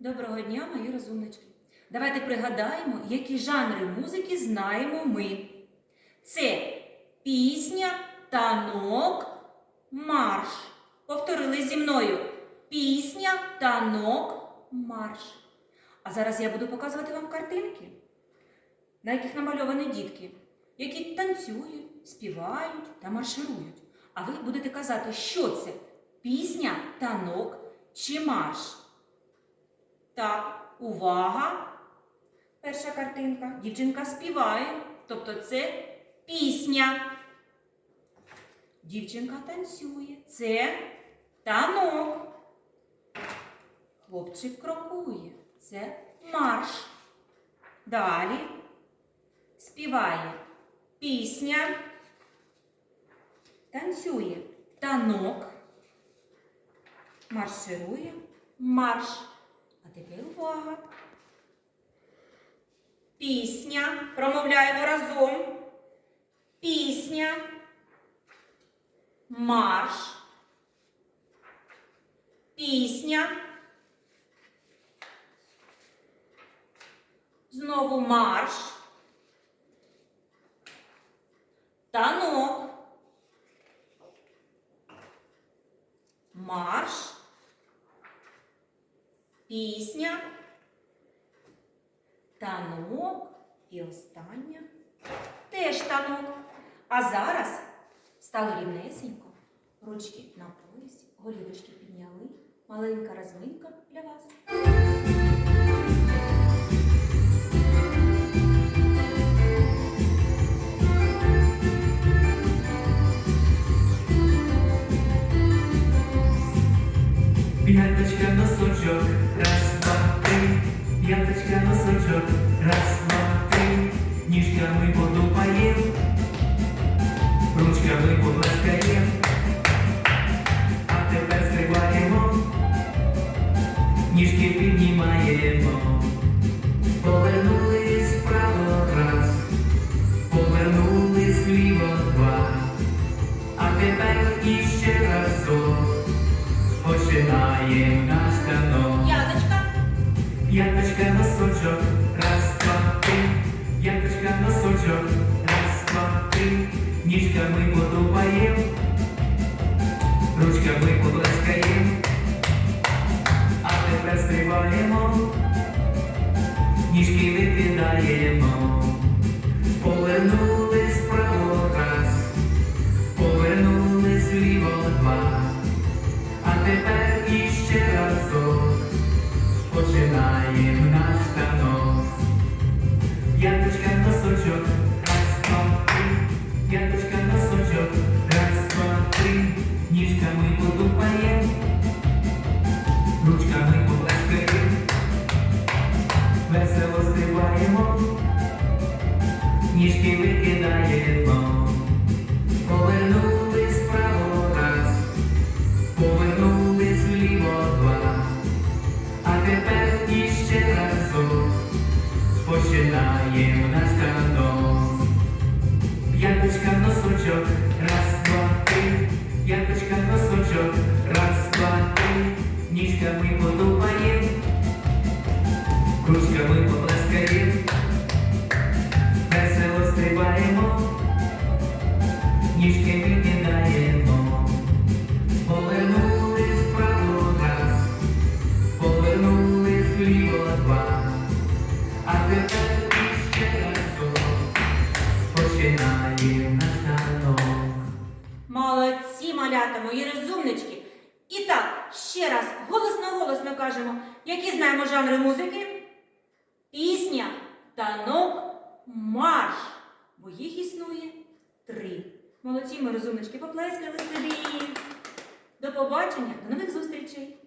Доброго дня, мої розумнички. Давайте пригадаємо, які жанри музики знаємо ми. Це пісня, танок, марш. Повторили зі мною. Пісня, танок, марш. А зараз я буду показувати вам картинки, на яких намальовані дітки, які танцюють, співають та марширують. А ви будете казати, що це пісня, танок чи марш. Так, увага! Перша картинка. Дівчинка співає, тобто це пісня. Дівчинка танцює. Це танок. Хлопчик крокує. Це марш. Далі співає пісня. Танцює танок. Марширує марш. А тепер увага. Пісня. Промовляємо разом. Пісня. Марш. Пісня. Знову марш. Танок. Марш. Пісня. Танок і остання теж танок. А зараз стало рівнесенько. Ручки на поясі, голівочки підняли. Маленька розминка для вас. П'яточка носочок, раз, два, три, п'яточка носочок, раз, два, три, ніжками подупаєм, ручками поплескаєм, а тепер стрибаємо, ніжки піднімаємо, повернулись П'яточка носочок, раз, два, три. П'яточка носочок, раз, два, три. Ніжками потупаєм, ручками поплескаєм. А тепер стрибаємо, ніжки викидаємо. Повернулись носочок, раз, два, раз, два, три, ніжками потупаєм, ручками поплескаєм, весело стрибаємо, ніжки викидаємо, повернулись носочок, раз, два, три, п'яточка носочок, раз, два, три, ніжками подумаєм, ручками поплескаєм, мої розумнички. І так, ще раз голосно-голосно кажемо, які знаємо жанри музики. Пісня, танок, марш. Бо їх існує три. Молодці, ми розумнички, поплескали собі. До побачення, до нових зустрічей!